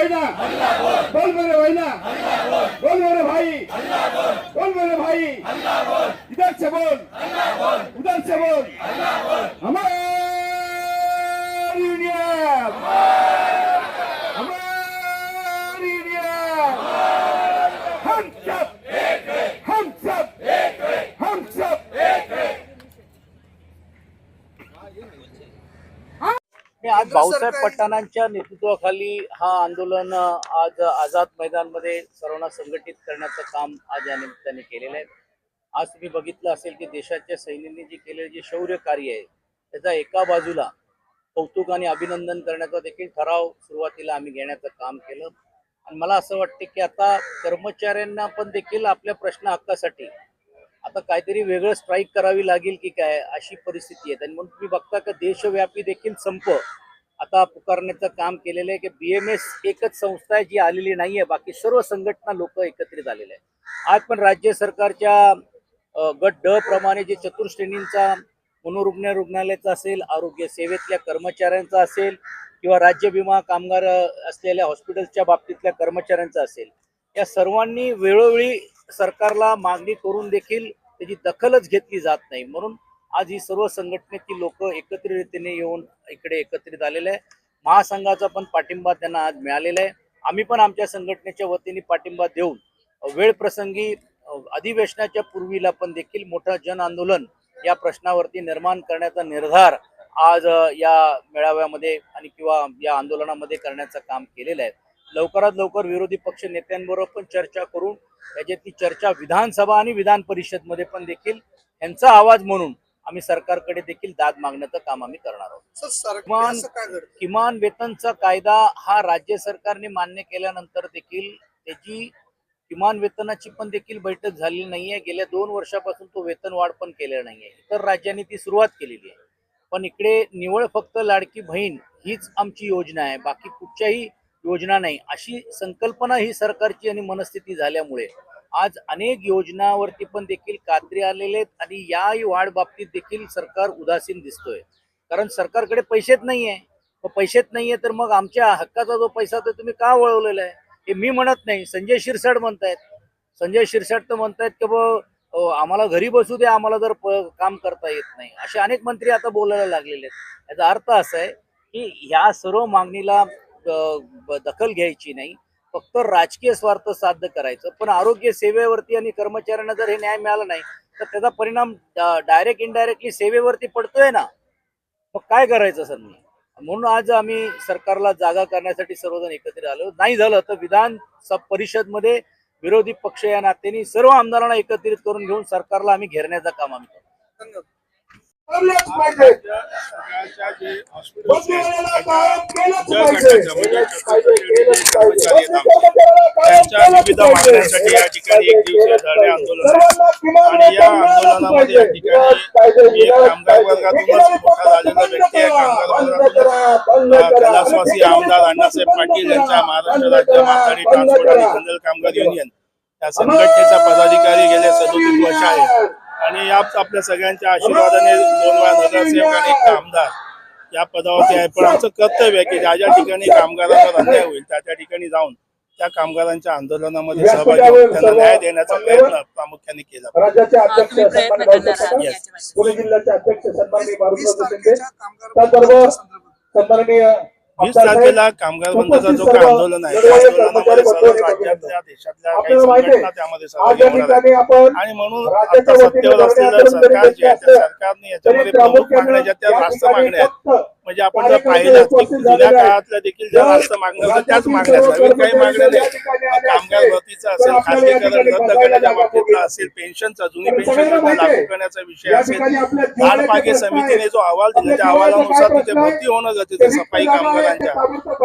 ভাই না বল মেরে ভাই না বল মেরে ভাই বল মেরে ভাই ইধার সে বল উধার সে বল আমার ইউনিয়ন আমার ইউনিয়ন হাম সব হাম সব হাম সব भाऊसाहेब पठाणांच्या नेतृत्वाखाली हा आंदोलन आज आझाद मैदानमध्ये सर्वांना संघटित करण्याचं काम आज या निमित्ताने केलेलं आहे. आज तुम्ही बघितलं असेल की देशाच्या सैन्याने जे केलेले जे शौर्य कार्य आहे त्याचा एका बाजूला कौतुक आणि अभिनंदन करण्याचा देखील ठराव सुरुवातीला आम्ही घेण्याचं काम केलं. आणि मला असं वाटतं की आता कर्मचाऱ्यांना पण देखील आपल्या प्रश्न हक्कासाठी आता काहीतरी वेगळं स्ट्राईक करावी लागेल की काय अशी परिस्थिती आहे. आणि म्हणून तुम्ही बघता का देशव्यापी देखील संप आता पुकारण्याचं काम केलेलं आहे की बी एम एस एकच संस्था आहे जी आलेली नाही आहे बाकी सर्व संघटना लोक एकत्रित आलेले आहे आज पण राज्य सरकारच्या गट ड प्रमाणे जे चतुर्श्रेणींचा मनोरुग्ण रुग्णालयाचा असेल आरोग्य सेवेतल्या कर्मचाऱ्यांचा असेल किंवा राज्य विमा कामगार असलेल्या हॉस्पिटलच्या बाबतीतल्या कर्मचाऱ्यांचा असेल या सर्वांनी वेळोवेळी सरकारला मागणी करून देखील त्याची दखलच घेतली जात नाही. म्हणून आज ही सर्व संघटनेची लोक एकत्रित येऊन इकडे एकत्रित आलेले आहे महासंघाचा पण पाठिंबा त्यांना आज मिळालेला आहे. आम्ही पण आमच्या संघटनेच्या वतीने पाठिंबा देऊन वेळ प्रसंगी अधिवेशनाच्या पूर्वीला पण देखील मोठं जन आंदोलन या प्रश्नावरती निर्माण करण्याचा निर्धार आज या मेळाव्यामध्ये आणि किंवा या आंदोलनामध्ये करण्याचं काम केलेलं आहे. लवकरात लवकर विरोधी पक्ष नेत्यांबरोबर पण चर्चा करून त्याच्यातली चर्चा विधानसभा आणि विधान परिषदमध्ये पण देखील यांचा आवाज म्हणून आम्ही सरकारकडे देखील दाद मागण्याचं काम आम्ही करणार आहोत. किमान- किमान वेतनचा कायदा हा राज्य सरकारने मान्य केल्यानंतर देखील त्याची किमान वेतनाची पण देखील बैठक झालेली नाहीये. गेल्या दोन वर्षापासून तो वेतन वाढ पण केलेला नाहीये. इतर राज्यांनी ती सुरुवात केलेली आहे. पण इकडे निवळ फक्त लाडकी बहीण हीच आमची योजना आहे. बाकी कुठच्याही योजना नाही. अशी संकल्पना ही सरकारची आणि मनस्थिती झाल्यामुळे आज अनेक योजनावरती पण देखील कात्री आलेले आहेत आणि या वाढ बाबतीत देखील सरकार उदासीन दिसतोय. कारण सरकारकडे पैसेच नाहीये. मग पैसेच नाहीये तर मग आमच्या हक्काचा जो पैसा तो तुम्ही का वळवलेला आहे? हे मी म्हणत नाही. संजय शिरसाट म्हणतायत. संजय शिरसाट तर म्हणतायत की ब आम्हाला घरी बसू दे आम्हाला जर काम करता येत नाही. असे अनेक मंत्री आता बोलायला लागलेले आहेत. याचा अर्थ असा आहे की ह्या सर्व मागणीला दखल घ्यायची नाही. फक्त राजकीय स्वार्थ साध्य करायचं. पण आरोग्य सेवेवरती आणि कर्मचाऱ्यांना जर हे न्याय मिळाला नाही तर त्याचा परिणाम डायरेक्ट इनडायरेक्टली सेवेवरती पडतोय ना? मग काय करायचं सर मी? म्हणून आज आम्ही सरकारला जागा करण्यासाठी सर्वजण एकत्रित आलो. नाही झालं तर विधान सब परिषदमध्ये विरोधी पक्ष या नात्याने सर्व आमदारांना एकत्रित करून घेऊन सरकारला आम्ही घेरण्याचं काम आम्ही करू बोललेच पाहिजे. कैलासवासी आमदार अण्णासाहेब पाटील यांच्या महाराष्ट्र राज्य माथाडी ट्रान्सपोर्ट आणि जनरल कामगार युनियन या संघटनेचा पदाधिकारी गेले सदोतीस वर्ष आहे याच आपल्या सगळ्यांच्या आशीर्वादाने दोन वेळा नगरसेवक आणि एक आमदार या पदावरती आहे. पण आमचं कर्तव्य आहे की ज्या ज्या ठिकाणी कामगारांवर अन्याय होईल त्या त्या ठिकाणी जाऊन त्या कामगारांच्या आंदोलनामध्ये सहभागी होऊन त्यांना न्याय देण्याचा प्रयत्न प्रामुख्याने केला वीस तारखेला कामगार बंदचा जो काही आंदोलन आहे त्या आंदोलनामध्ये सर्व राज्यातल्या देशातल्या काही आपल्याला माहिती संघटना आहे, त्यामध्ये आज सहभागी या होणार आहेत. ठिकाणी आपण आणि म्हणून आता सत्तेवर असलेलं सरकार जे आहे त्या सरकारने याच्यामध्ये प्रमुख मागण्या ज्या त्या रास्त मागण्या आहेत. म्हणजे आपण जर पाहिलं जुन्या काळातल्या देखील ज्या रास्त मागण्या होत्या त्याच मागण्या. नवीन काही मागण्या नाही. कामगार भरतीचा असेल खासगीकरण रद्द करण्याच्या बाबतीतला असेल पेन्शनचा जुनी पेन्शन लागू करण्याचा विषय असेल. लाल पागे समितीने जो अहवाल दिला त्या अहवालानुसार तिथे भरती होणं गरजेचं सफाई कामगारांच्या.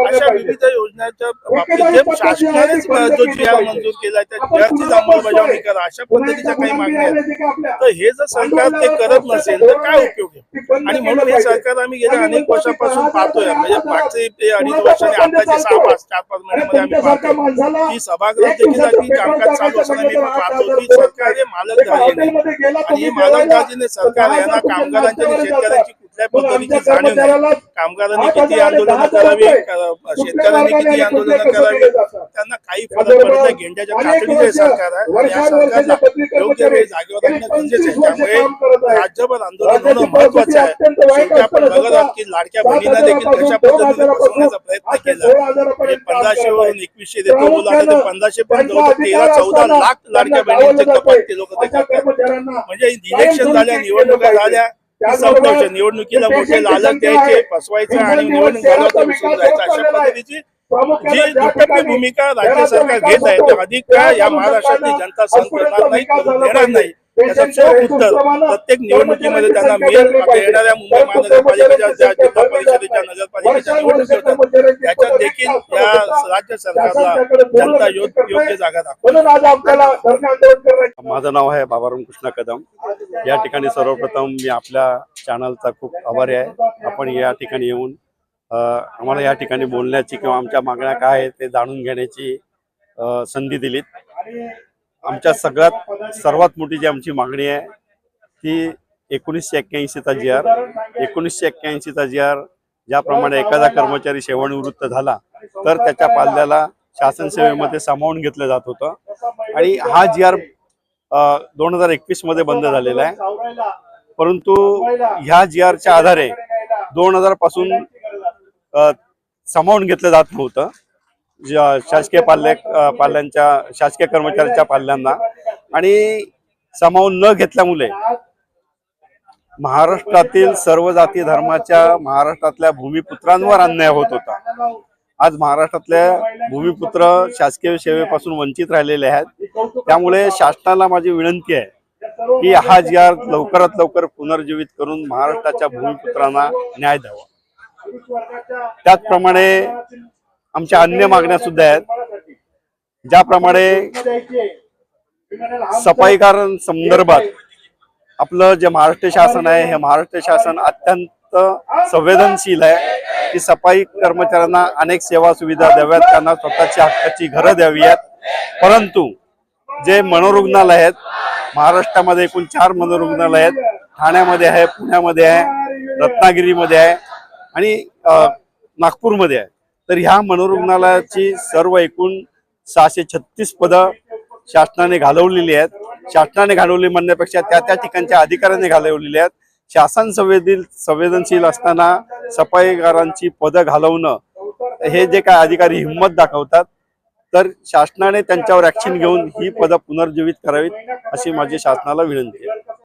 अशा विविध योजनांच्या बाबतीत जे शासनानेच जो जी आर मंजूर केलाय त्या जीआरचीच अंमलबजावणी करा. अशा पद्धतीच्या काही मागण्या आहेत तर हे जर सरकार ते करत नसेल तर काय उपयोग आहे आणि म्हणून हे सरकार आम्ही गेल्या अनेक वर्षापासून पाहतोय. म्हणजे मागचे ते अडीच वर्षांनी आताचे सहा पाच चार पाच महिन्यामध्ये आम्ही पाहतोय. की सभागृह देखील अगदी कामकाज चालू असताना मी पाहतो. की सरकार हे मालकधारी नाही आणि हे मालकधारीने सरकार यांना कामगारांच्या आणि शेतकऱ्यांची कुठल्या पद्धतीची जाणीव नाही. कामगारांनी किती आंदोलनं करावी शेतकऱ्यांनी किती आंदोलनं करावी? त्यांना काही फरक पडत नाही. गेंड्याच्या कातडीचं हे सरकार आहे आणि या सरकारला योग्य वेळी जागेवर आणणं गरजेचं आहे. त्यामुळे राज्यभर आंदोलन होणं महत्वाचं आहे. शेवटी आपण बघत आहोत की लाडक्या बहिणींना देखील कशा पद्धतीने फसवण्याचा प्रयत्न केला. म्हणजे पंधराशे वरून एकवीसशे देतो मुलांना तर पंधराशे पर्यंत तेरा चौदा लाख लाडक्या बहिणींचे कपात ते लोक ते म्हणजे इलेक्शन झाल्या निवडणुका झाल्या संपलं निवडणुकीला मोठे लालच द्यायचे फसवायचं आणि निवडणूक विसरून जायचं अशा पद्धतीची जी दुटप्पी भूमिका राज्य सरकार घेत आहे ते अधिक काळ या महाराष्ट्रातली जनता सहन करणार नाही करून देणार नाही. प्रत्येक निवडणुकीमध्ये त्यांना मिळेल आता येणाऱ्या मुंबई महानगरपालिकेच्या ज्या जिल्हा परिषदेच्या नगरपालिकेच्या निवडणुकी होतात त्याच्यात देखील या राज्य सरकारला जनता योग्य योग्य जागा दाखवणार म्हणून आज आपल्याला धरणे आंदोलन करायचं. माझं नाव आहे बाबाराम कृष्ण कदम. या ठिकाणी सर्वप्रथम मी आपल्या चॅनलचा खूप आभारी आहे. आपण या ठिकाणी येऊन आम्हाला या ठिकाणी बोलण्याची किंवा आमच्या मागण्या काय आहेत ते जाणून घेण्याची संधी दिलीत. आमच्या सगळ्यात सर्वात मोठी जी आमची मागणी आहे ती एकोणीसशे एक्क्याऐंशीचा जी आर. एकोणीसशे एक्क्याऐंशीचा जी आर ज्याप्रमाणे एखादा कर्मचारी सेवानिवृत्त झाला तर त्याच्या पाल्याला शासन सेवेमध्ये सामावून घेतलं जात होतं. आणि हा जी आर दोन हजार एकवीसमध्ये बंद झालेला आहे. परंतु ह्या जी आरच्या आधारे दोन हजारपासून सामावून घेतलं जात नव्हतं. शासकीय पाल्य पाल्यांच्या शासकीय कर्मचाऱ्यांच्या पाल्यांना. आणि सामावून न घेतल्यामुळे महाराष्ट्रातील सर्व जाती धर्माच्या महाराष्ट्रातल्या भूमिपुत्रांवर अन्याय होत होता. आज महाराष्ट्रातल्या भूमिपुत्र शासकीय सेवेपासून वंचित राहिलेले आहेत. त्यामुळे शासनाला माझी विनंती आहे की हा जी लवकरात लवकर पुनर्जीवित करून महाराष्ट्राच्या भूमिपुत्रांना न्याय द्यावा. त्याचप्रमाणे आमच्या अन्य मागण्या सुद्धा आहेत. ज्याप्रमाणे सफाईकार संदर्भात आपलं जे महाराष्ट्र शासन आहे हे महाराष्ट्र शासन अत्यंत संवेदनशील आहे की सफाई कर्मचाऱ्यांना अनेक सेवा सुविधा द्याव्यात त्यांना स्वतःची हक्काची घरं द्यावी आहेत. परंतु जे मनोरुग्णालय आहेत महाराष्ट्रामध्ये एकूण चार मनोरुग्णालय आहेत. ठाण्यामध्ये आहे पुण्यामध्ये आहे रत्नागिरीमध्ये आहे आणि नागपूरमध्ये आहे. तर ह्या मनोरुग्णालयाची सर्व एकूण सहाशे छत्तीस पदं शासनाने घालवलेली आहेत. शासनाने घालवली म्हणण्यापेक्षा त्या त्या ठिकाणच्या अधिकाऱ्यांनी घालवलेली आहेत. शासन संवेदील संवेदनशील असताना सफाईकारांची पदं घालवणं हे जे काय अधिकारी हिंमत दाखवतात तर शासनाने त्यांच्यावर ऍक्शन घेऊन ही पदं पुनर्जीवित करावीत अशी माझी शासनाला विनंती आहे.